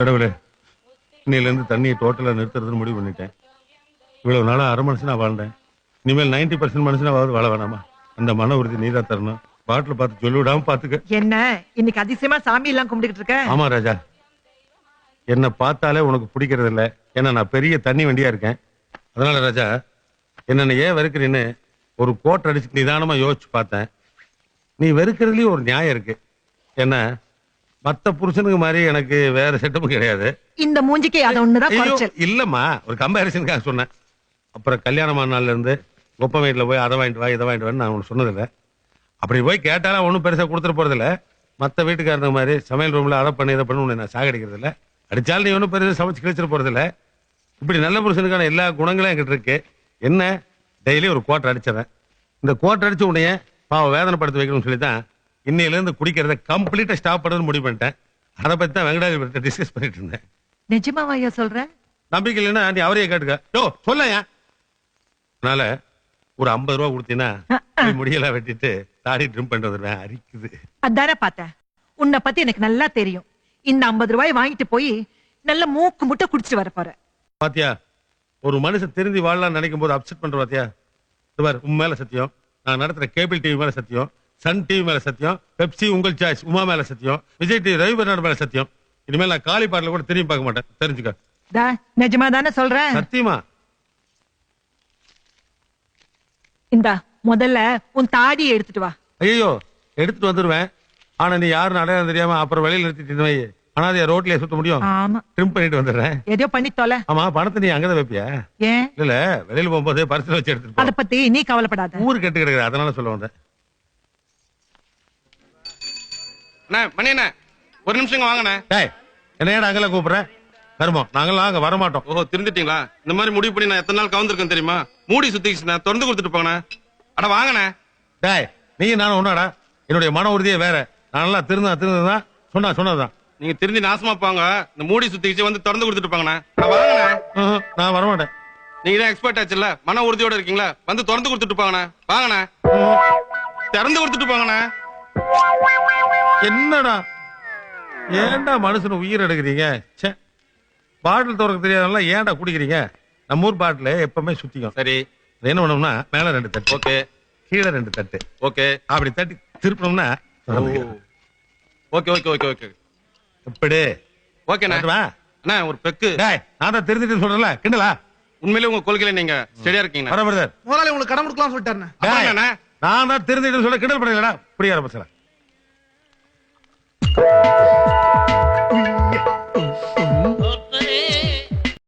கடவுளே இன்னையிலேருந்து தண்ணியை டோட்டலாக நிறுத்துறதுன்னு முடிவு பண்ணிட்டேன். இவ்வளவு நாளா அரை மனுஷனா வாழ்ந்தேன். இனிமேல் நைன்டி பர்சன்ட் மனுஷனாவது வாழ வேணாமா? அந்த மன உறுதி நீதா தரணும். பாட்டில் பார்த்து சொல்லி விடாம பார்த்துக்க என்ன? இன்னைக்கு அதிசயமா சாமி எல்லாம் கும்பிட்டுக்கிட்டு இருக்க? ஆமா ராஜா. என்னை பார்த்தாலே உனக்கு பிடிக்கிறது இல்ல ஏன்னா நான் பெரிய தண்ணி வண்டியா இருக்கேன். அதனால ராஜா என்ன ஏன் வெறுக்கிறீன்னு ஒரு கோட்டை அடிச்சு நிதானமா யோசிச்சு பார்த்தேன். நீ வெறுக்கிறதுலயும் ஒரு நியாயம் இருக்கு. என்ன? மத்த புருஷனுக்கு மாதிரி எனக்கு வேற செட்டப்பும் கிடையாது. இந்த மூஞ்சிக்கு அது ஒண்ணுதான் குறைச்சல். இல்லம்மா ஒரு கம்பேரிசனுக்காக சொன்னேன். அப்புறம் கல்யாணமான நாள்ல இருந்து குப்பை வீட்டுல போய் அதை வாங்கிட்டு வா இதை வாங்கிட்டு வான்னு நான் உனக்கு சொன்னதில்ல. அப்படி போய் கேட்டாலும் ஒன்றும் பெருசா கொடுத்துட்டு போறதில்ல. மத்த வீட்டுக்காரங்க மாதிரி சமையல் ரூம்ல அதை பண்ணி இதை பண்ணி உன்னை நான் சாகடிக்கிறது இல்ல அடிச்சாலும் நீ ஒன்றும் பெருசா சமைச்சு கிழிச்சிட்டு போறதில்ல. இப்படி நல்ல புருஷனுக்கான எல்லா குணங்களும் என்கிட்ட இருக்கு. என்ன? டெய்லி ஒரு கோட்டை அடிச்சிடறேன். இந்த கோட்டை அடிச்சு உன்னைய பாவம் வேதனைப்படுத்தி வைக்கணும்னு சொல்லி தான் இன்னையில இருந்து குடிக்கிறத கம்ப்ளீட்டா ஸ்டாப் பண்ணணும்னு முடிவு பண்ணிட்டேன். அதை பத்தி தான் வெங்கடாஜி டிஸ்கஸ் பண்ணிட்டு இருந்தேன். நிஜமாவா ஐயா சொல்ற? நம்பிக்கை இல்லைன்னா நீ அவரையே கேட்டுக்க. யோ சொல்லையா அதனால ஒரு ஐம்பது ரூபா கொடுத்தீங்கன்னா முடியெல்லாம் வெட்டிட்டு தாடி ட்ரிம் பண்ணிட்டு வந்துடுவேன். அரிக்குது. அதானே பார்த்தேன். உன்னை பத்தி எனக்கு நல்லா தெரியும். இந்த ஐம்பது ரூபாய் வாங்கிட்டு போய் நல்ல மூக்கு முட்டை குடிச்சிட்டு வர போற பாத்தியா ஒரு மனுஷன் திருந்தி வாழலாம்னு நினைக்கும் போது அப்செட் பண்ற பாத்தியா? உன் மேல சத்தியம். நான் நடத்துற கேபிள் டிவி மேல சத்தியம். சன் டிவி மேல சத்தியம் பெப்சி உங்கள் சாய்ஸ் உமா மேல சத்தியம் விஜய் டிவி ரவி பெர்னாடு மேல சத்தியம். இனிமேல் நான் காலி பாட்டில கூட திரும்பி பார்க்க மாட்டேன். தெரிஞ்சுக்க. நிஜமா தானே சொல்றேன் சத்தியமா? இந்தா முதல்ல உன் தாடியை எடுத்துட்டு வா. ஐயோ எடுத்துட்டு வந்துருவேன். ஆனா நீ யாருன்னு அடையாளம் தெரியாம அப்புறம் வெளியில நிறுத்திட்டு வை அனாதையா ரோட்லயே சுத்த முடியும். ஆமா. ட்ரிம் பண்ணிட்டு வந்துடுறேன். எதையோ பண்ணி தொலை. ஆமா பணத்தை நீ அங்கதான் வைப்பியா? ஏன்? இல்ல வெளியில போகும்போது பரிசுல வச்சு எடுத்துட்டு அத. பத்தி நீ கவலைப்படாத. ஊரு கெட்டு கிடக்குது அதனால சொல்ல வந்தேன் அண்ணா மணி அண்ணா ஒரு நிமிஷங்க வாங்கண்ணே. டேய் என்ன ஏடா அங்கெல்லாம் கூப்பிடுறேன் வருமோம் நாங்களாம் அங்க வரமாட்டோம். ஓஹோ திருந்துட்டீங்களா? இந்த மாதிரி முடிவு பண்ணி நான் எத்தனை நாள் கவுந்திருக்கேன் தெரியுமா? மூடி சுத்திக்கிச்சுண்ணே திறந்து கொடுத்துட்டு போங்கண்ணே. அட வாங்கண்ணே. டேய் நீ நானும் ஒன்னாடா. என்னுடைய மன உறுதியே வேற. நான் நல்லா திருந்தா திருந்ததான் சொன்னா சொன்னதுதான். நீங்க திருந்தி நாசமா போங்க. இந்த மூடி சுத்திக்கிச்சு வந்து திறந்து கொடுத்துட்டு போங்கண்ணே. வாங்கண்ணே. ம்ஹும், நான் வரமாட்டேன். நீங்க தான் எக்ஸ்பர்ட் ஆச்சுல்ல? மன உறுதியோட இருக்கீங்களா? வந்து திறந்து கொடுத்துட்டு போங்கண்ணே. வாங்கண்ணே. திறந்து கொடுத்துட்டு போங்கண்ணே. என்னடா? ஏன்டா மனுஷன் உயிர் எடுக்கிறீங்க? ச்சே. பாட்டில் திறக்க தெரியாதனால ஏன்டா குடிக்கிறீங்க? நம்ம ஊர் பாட்டில் எப்பவுமே சுத்திக்கும். சரி. என்ன பண்ணோம்னா மேல ரெண்டு தட்டு. ஓகே. கீழே ரெண்டு தட்டு. ஓகே. அப்படி தட்டி திருப்பினோம்னா. Okay okay okay okay. எப்படி ஓகேண்ணே. மாட்டுவா? அண்ணா ஒரு பெக்கு. டேய் நான் தான் தெரிஞ்சுட்டு சொல்றேன்ல கிண்டலா? உண்மையிலே உங்க கொள்கையில நீங்க ஸ்டெடியா இருக்கீங்க முதலாளி உங்களுக்கு கடன் கொடுக்கலாம் என்னண்ணே? நான் தான் தெரிஞ்சுட்டு சொல்ல கிண்டல் பண்ணலடா புரியாத பசங்க